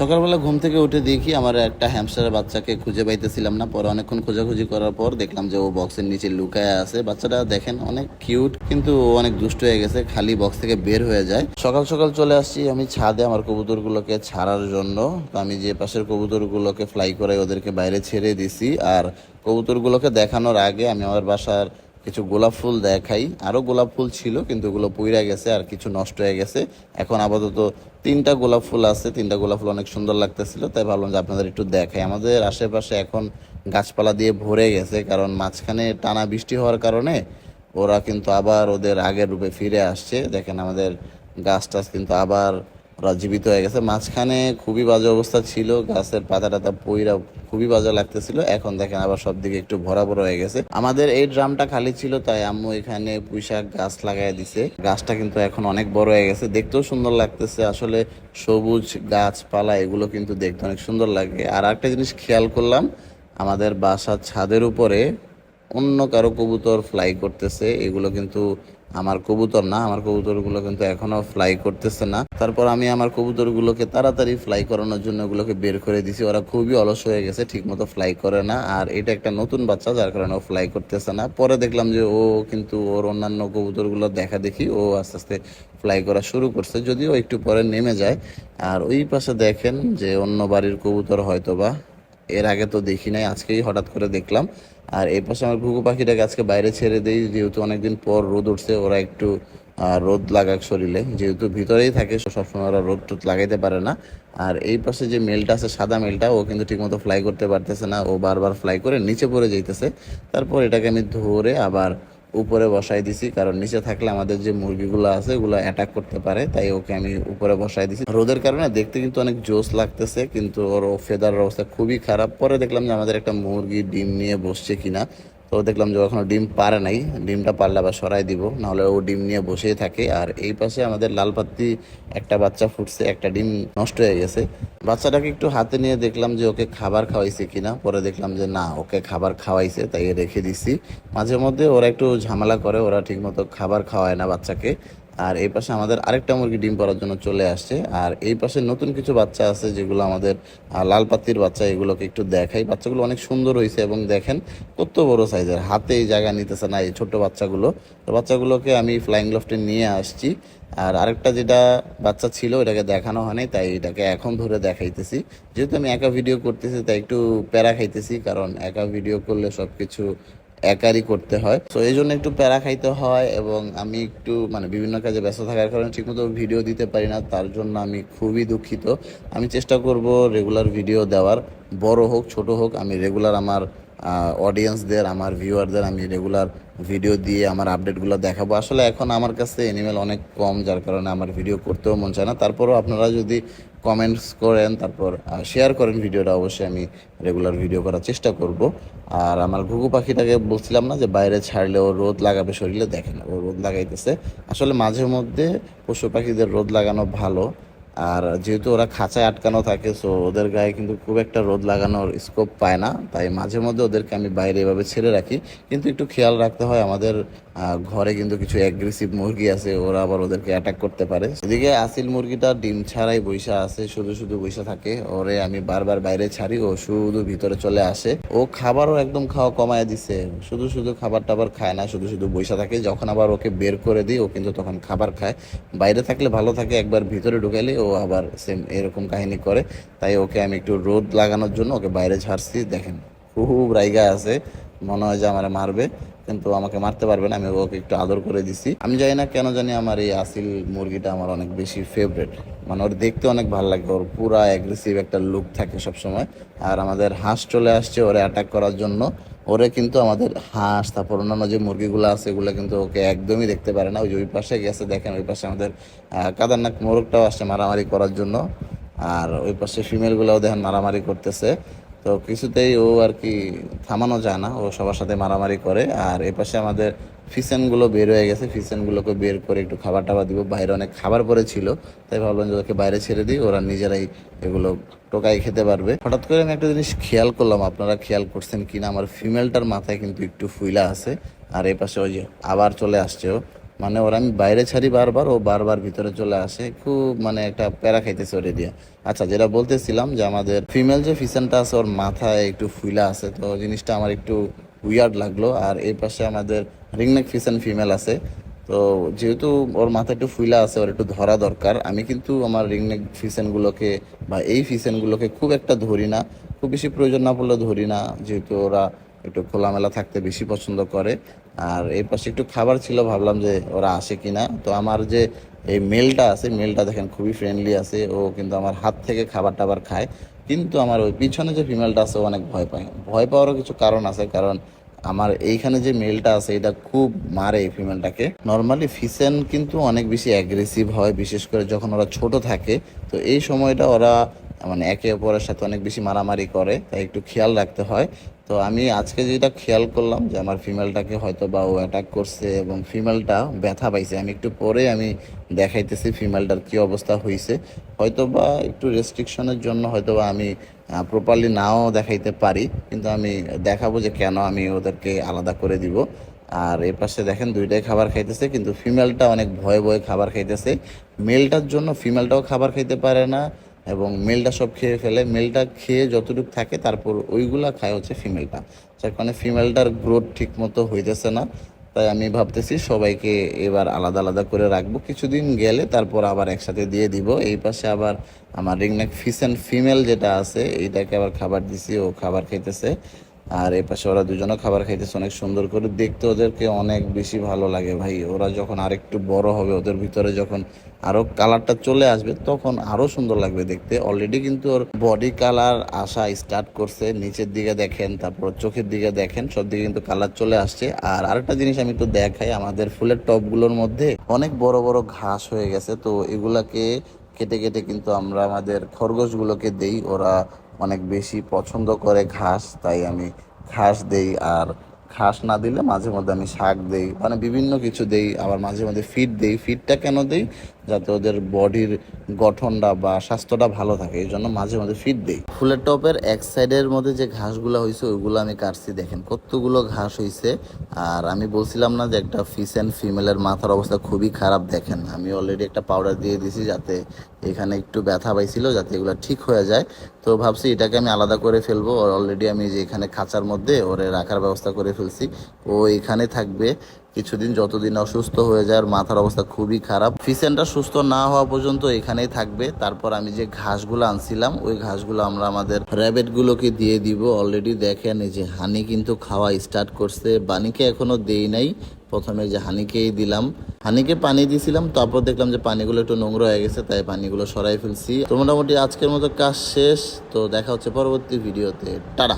সকালবেলা ঘুম থেকে উঠে দেখি আমার একটা হ্যামস্টারের বাচ্চাকে খুঁজে পাইতেছিলাম না। পরে অনেকক্ষণ খোঁজাখুঁজি করার পর দেখলাম যে ও বক্সের নিচে লুকায় আছে। বাচ্চাটা দেখেন অনেক কিউট কিন্তু ও অনেক দুষ্ট হয়ে গেছে, খালি বক্স থেকে বের হয়ে যায়। সকাল সকাল চলে আসছি আমি ছাদে আমার কবুতরগুলোকে ছাড়ার জন্য। আমি যে পাশের কবুতরগুলোকে ফ্লাই করে ওদেরকে বাইরে ছেড়ে দিছি। আর কবুতরগুলোকে দেখানোর আগে আমি আমার বাসার কিছু গোলাপ ফুল দেখাই। আরও গোলাপ ফুল ছিল, কিন্তু ওগুলো পুইরা গেছে আর কিছু নষ্ট হয়ে গেছে। এখন আপাতত তিনটা গোলাপ ফুল আছে, তিনটা গোলাপ ফুল অনেক সুন্দর লাগতেছিল, তাই ভাবলাম যে আপনাদের একটু দেখাই। আমাদের আশেপাশে এখন গাছপালা দিয়ে ভরে গেছে, কারণ মাঝখানে টানা বৃষ্টি হওয়ার কারণে ওরা কিন্তু আবার ওদের আগের রূপে ফিরে আসছে। দেখেন আমাদের গাছ টাছ কিন্তু আবার ওরা জীবিত হয়ে গেছে। মাঝখানে খুবই বাজে অবস্থা ছিল, গাছের পাতা টাতা পইরা খুবই বাজে লাগতেছিল। এখন দেখেন আবার সব দিকে একটু ভরা ভরা হয়ে গেছে। আমাদের এই ড্রামটা খালি ছিল, তাই আম্মু এখানে পুঁইশাক গাছ লাগাই দিছে। গাছটা কিন্তু এখন অনেক বড় হয়ে গেছে। দেখতেও সুন্দর লাগতেছে। আসলে সবুজ গাছপালা, এগুলো কিন্তু দেখতে অনেক সুন্দর লাগে। আর একটা জিনিস খেয়াল করলাম, আমাদের বাসার ছাদের উপরে অন্য কারও কবুতর ফ্লাই করতেছে। এগুলো কিন্তু আমার কবুতর না, আমার কবুতরগুলো কিন্তু এখনও ফ্লাই করতেছে না। তারপর আমি আমার কবুতরগুলোকে তাড়াতাড়ি ফ্লাই করানোর জন্য ওগুলোকে বের করে দিছি। ওরা খুবই অলস হয়ে গেছে, ঠিকমতো ফ্লাই করে না। আর এটা একটা নতুন বাচ্চা, যার কারণে ও ফ্লাই করতেছে না। পরে দেখলাম যে ও কিন্তু ওর অন্যান্য কবুতরগুলো দেখা দেখি, ও আস্তে আস্তে ফ্লাই করা শুরু করছে। যদিও একটু পরে নেমে যায়। আর ওই পাশে দেখেন যে অন্য বাড়ির কবুতর হয়তোবা এর আগে তো দেখি নাই, আজকেই হঠাৎ করে দেখলাম। আর এই পাশে আমার ঘুঘু পাখিটাকে আজকে বাইরে ছেড়ে দিই, যেহেতু অনেকদিন পর রোদ উঠছে, ওরা একটু রোদ লাগাক শরীরে। যেহেতু ভিতরেই থাকে সবসময় ওরা রোদ টোদ লাগাইতে পারে না। আর এই পাশে যে মেলটা আছে, সাদা মেলটা, ও কিন্তু ঠিকমতো ফ্লাই করতে পারতেছে না। ও বারবার ফ্লাই করে নিচে পড়ে যাইতেছে। তারপর এটাকে আমি ধরে আবার উপরে বসাই দিছি, কারণ নিচে থাকলে আমাদের যে মুরগিগুলো আছে, ওগুলো অ্যাটাক করতে পারে, তাই ওকে আমি উপরে বসাই দিছি। রোদের কারণে দেখতে কিন্তু অনেক জোস লাগতেছে, কিন্তু ওর ফেদার অবস্থা খুবই খারাপ। পরে দেখলাম যে আমাদের একটা মুরগি ডিম নিয়ে বসছে কিনা। তো দেখলাম যে ওখানে ডিম পারে নাই। ডিমটা পারলে আবার সরাই দিব, নাহলে ও ডিম নিয়ে বসেই থাকে। আর এই পাশে আমাদের লাল পাত্তি একটা বাচ্চা ফুটছে, একটা ডিম নষ্ট হয়ে গেছে। বাচ্চাটাকে একটু হাতে নিয়ে দেখলাম যে ওকে খাবার খাওয়াইছে কিনা। পরে দেখলাম যে না, ওকে খাবার খাওয়াইছে, তাই রেখে দিছি। মাঝে মধ্যে ওরা একটু ঝামেলা করে, ওরা ঠিকমতো খাবার খাওয়ায় না বাচ্চাকে। আর এই পাশে আমাদের আরেকটা মুরগি ডিম পাড়ার জন্য চলে আসছে। আর এই পাশে নতুন কিছু বাচ্চা আছে যেগুলো আমাদের লাল পাত্তির বাচ্চা, এগুলোকে একটু দেখাই। বাচ্চাগুলো অনেক সুন্দর হয়েছে এবং দেখেন কত বড় সাইজের। হাতে এই জায়গা নিতেছে না এই ছোট বাচ্চাগুলো। তো বাচ্চাগুলোকে আমি ফ্লাইং লফটে নিয়ে আসছি। আর আরেকটা যেটা বাচ্চা ছিল, এটাকে দেখানো হয়নি তাই এটাকে এখন ধরে দেখাইতেছি। যেহেতু আমি একা ভিডিও করতেছি, তাই একটু প্যারা খাইতেছি, কারণ একা ভিডিও করলে সব কিছু একারই করতে হয়। তো এই জন্য একটু প্যারা খাইতে হয় এবং আমি একটু মানে বিভিন্ন কাজে ব্যস্ত থাকার কারণে ঠিকমতো ভিডিও দিতে পারি না, তার জন্য আমি খুবই দুঃখিত। আমি চেষ্টা করব রেগুলার ভিডিও দেওয়ার, বড় হোক, ছোট হোক, আমি রেগুলার আমার অডিয়েন্সদের আমার ভিউয়ারদের আমি রেগুলার ভিডিও দিয়ে আমার আপডেটগুলো দেখাবো। আসলে এখন আমার কাছে এনিমেল অনেক কম, যার কারণে আমার ভিডিও করতেও মন চায় না। তারপরও আপনারা যদি কমেন্টস করেন, তারপর শেয়ার করেন ভিডিওটা, অবশ্যই আমি রেগুলার ভিডিও করার চেষ্টা করব। আর আমার ঘুঘু পাখিটাকে বলছিলাম না যে, বাইরে ছাড়লে ও রোদ লাগাবে, শরীরে দেখেন, ও রোদ লাগাইতেছে। আসলে মাঝে মধ্যে পশু পাখিদের রোদ লাগানো ভালো, আর যেহেতু ওরা খাঁচায় আটকানো থাকে সো ওদের গায়ে কিন্তু খুব একটা রোদ লাগানোর স্কোপ পায় না। তাই মাঝে মধ্যে ওদেরকে আমি বাইরে এভাবে ছেড়ে রাখি। কিন্তু একটু খেয়াল রাখতে হয়, আমাদের আহ, ঘরে কিন্তু কিছু অ্যাগ্রেসিভ মুরগি আছে ওরা আবার ওদেরকে অ্যাটাক করতে পারে। এদিকে আসিল মুরগিটা ডিম ছাড়াই বৈশা আছে শুধু শুধু বৈশা থাকে। ওরে আমি বারবার বাইরে ছাড়ি ও শুধু ভিতরে চলে আসে। ও খাবারও একদম খাওয়া কমায় দিছে। শুধু শুধু খাবার টাবার খায় না শুধু শুধু বৈশা থাকে। যখন আবার ওকে বের করে দিই ও কিন্তু তখন খাবার খায়। বাইরে থাকলে ভালো থাকে একবার ভিতরে ঢুকাইলে ও আবার সেম এরকম কাহিনী করে। তাই ওকে আমি একটু রোদ লাগানোর জন্য ওকে বাইরে ছাড়ছি দেখেন। খুব রাইগা আছে মনে হয় যে আমার মারবে। কিন্তু আমাকে মারতে পারবে না, আমি ওকে একটু আদর করে দিছি। আমি জানি না কেন জানি আমার এই আসিল মুরগিটা আমার অনেক বেশি ফেভারেট মানে ওর দেখতে অনেক ভালো লাগে, ওর পুরা অ্যাগ্রেসিভ একটা লুক থাকে সব সময় আর আমাদের হাঁস চলে আসছে, ওরে অ্যাটাক করার জন্য। ওরে কিন্তু আমাদের হাঁস, তারপর অন্যান্য যে মুরগিগুলো আছে, এগুলো কিন্তু ওকে একদমই দেখতে পারে না। ওই যে ওই পাশে গেছে, দেখেন ওই পাশে আমাদের কাদারনাক মোরগটাও আসছে মারামারি করার জন্য। আর ওই পাশে ফিমেলগুলোও দেখেন মারামারি করতেছে। তো কিছুতেই ও আর কি থামানো যায় না। ও সবার সাথে মারামারি করে। আর এ পাশে আমাদের ফিসেনগুলো বের হয়ে গেছে। ফিসেনগুলোকে বের করে একটু খাবার টাবার দিব। বাইরে অনেক খাবার পরে ছিল তাই ভাবলাম যে ওকে বাইরে ছেড়ে দিই। ওরা নিজেরাই এগুলো টোকাই খেতে পারবে। হঠাৎ করে আমি একটা জিনিস খেয়াল করলাম। আপনারা খেয়াল করছেন কিনা? আমার ফিমেলটার মাথায় কিন্তু একটু ফুইলা আছে। আর এই পাশে ওই যে আবার চলে আসছে ও। মানে ওরা আমি বাইরে ছাড়ি বারবার, ও বারবার ভিতরে চলে আসে। খুব মানে একটা প্যারা খাইতেছে ওরে দিয়ে। আচ্ছা যেটা বলতেছিলাম যে আমাদের ফিমেল যে ফিসেনটা আছে, ওর মাথায় একটু ফুইলা আছে, তো জিনিসটা আমার একটু উইয়ার্ড লাগল। আর এই পাশে আমাদের রিংনেক ফিসেন ফিমেল আছে। তো যেহেতু ওর মাথা একটু ফুইলা আছে, ওর একটু ধরা দরকার। আমি কিন্তু আমার রিংনেক ফিসেনগুলোকে বা এই ফিসেনগুলোকে খুব একটা ধরি না। খুব বেশি প্রয়োজন না পড়লে ধরি না, যেহেতু ওরা একটু খোলামেলা থাকতে বেশি পছন্দ করে। আর এই পাশে একটু খাবার ছিল, ভাবলাম যে ওরা আসে কিনা। তো আমার যে এই মেলটা আছে মেলটা দেখেন খুবই ফ্রেন্ডলি আছে। ও কিন্তু আমার হাত থেকে খাবার টাবার খায়। কিন্তু আমার ওই পিছনে যে ফিমেলটা আছে অনেক ভয় পায়। ভয় পাওয়ারও কিছু কারণ আছে, কারণ আমার এইখানে যে মেলটা আছে, এটা খুব মারে এই ফিমেলটাকে নর্মালি ফিসেন কিন্তু অনেক বেশি অ্যাগ্রেসিভ হয়, বিশেষ করে যখন ওরা ছোট থাকে। তো এই সময়টা ওরা মানে একে অপরের সাথে অনেক বেশি মারামারি করে, তাই একটু খেয়াল রাখতে হয়। তো আমি আজকে যেটা খেয়াল করলাম যে আমার ফিমেলটাকে হয়তো বা ও অ্যাটাক করছে এবং ফিমেলটা ব্যথা পাইছে। আমি একটু পরে আমি দেখাইতেছি ফিমেলটার কি অবস্থা হয়েছে হয়তো বা একটু রেস্ট্রিকশনের জন্য হয়তো বা আমি প্রপারলি নাও দেখাইতে পারি, কিন্তু আমি দেখাবো যে কেন আমি ওদেরকে আলাদা করে দিব। আর এ পাশে দেখেন দুইটাই খাবার খাইতেছে, কিন্তু ফিমেলটা অনেক ভয়ে ভয়ে খাবার খাইতেছে। মেলটার জন্য ফিমেলটাও খাবার খাইতে পারে না এবং মেলটা সব খেয়ে ফেলে। মেলটা খেয়ে যতটুকু থাকে, তারপর ওইগুলা খায় হচ্ছে ফিমেলটা যার কারণে ফিমেলটার গ্রোথ ঠিক মতো হইতেছে না। তাই আমি ভাবতেছি সবাইকে এবার আলাদা আলাদা করে রাখব। কিছুদিন গেলে তারপর আবার একসাথে দিয়ে দিব। এই পাশে আবার আমার রিংনেক ফিস অ্যান্ড ফিমেল যেটা আছে এইটাকে আবার খাবার দিছি, ও খাবার খাইতেছে। আর এই পাশে ওরা দুজনও খাবার খাইতেছে, অনেক সুন্দর করে। দেখতে ওদেরকে অনেক বেশি ভালো লাগে ভাই। ওরা যখন আরেকটু বড় হবে, ওদের ভিতরে যখন আরও কালারটা চলে আসবে, তখন আরও সুন্দর লাগবে দেখতে। অলরেডি কিন্তু ওর বডি কালার আসা স্টার্ট করছে, নিচের দিকে দেখেন, তারপর চোখের দিকে দেখেন, সব দিকে কিন্তু কালার চলে আসছে। আর আরেকটা জিনিস আমি একটু দেখাই, আমাদের ফুলের টপগুলোর মধ্যে অনেক বড় বড় ঘাস হয়ে গেছে, তো এগুলাকে কেটে কেটে কিন্তু আমরা আমাদের খরগোশগুলোকে দেই। ওরা অনেক বেশি পছন্দ করে ঘাস, তাই আমি ঘাস দেই আর ঘাস না দিলে মাঝে মধ্যে আমি শাক দেই। মানে বিভিন্ন কিছু দেই, আবার মাঝে মধ্যে ফিড দেই। ফিডটা কেন দেই? যাতে ওদের বডির গঠনটা বা স্বাস্থ্যটা ভালো থাকে, এই জন্য মাঝে মাঝে ফিড দেই। ফুলের টপের এক সাইডের মধ্যে যে ঘাসগুলো হয়েছে ওইগুলো আমি কাটছি, দেখেন কতগুলো ঘাস হয়েছে আর আমি বলছিলাম না যে একটা ফিস অ্যান্ড ফিমেলের মাথার অবস্থা খুবই খারাপ, দেখেন। আমি অলরেডি একটা পাউডার দিয়ে দিছি যাতে এখানে একটু ব্যথা পাইছিল, যাতে এগুলো ঠিক হয়ে যায়। তো ভাবছি এটাকে আমি আলাদা করে ফেলব অলরেডি আমি যে এখানে খাঁচার মধ্যে ওরে রাখার ব্যবস্থা করে ফেলছি। ও এখানে থাকবে কিছুদিন যতদিন অসুস্থ হয়ে যায় মাথার অবস্থা খুবই খারাপ। ফিসেনটা সুস্থ না হওয়া পর্যন্ত এখানেই থাকবে। তারপর আমি যে ঘাসগুলো আনছিলাম, ওই ঘাসগুলো আমরা আমাদের র্যাবেটগুলোকে দিয়ে দিব। অলরেডি দেখেন, এই যে হানি কিন্তু খাওয়া স্টার্ট করছে। বানিকে এখনও দেই নাই। প্রথমে যে হানিকেই দিলাম। হানিকে পানি দিয়েছিলাম তারপর দেখলাম যে পানিগুলো একটু নোংরা হয়ে গেছে, তাই পানিগুলো সরাই ফেলছি। তো মোটামুটি আজকের মতো কাজ শেষ। তো দেখা হচ্ছে পরবর্তী ভিডিওতে। টাটা!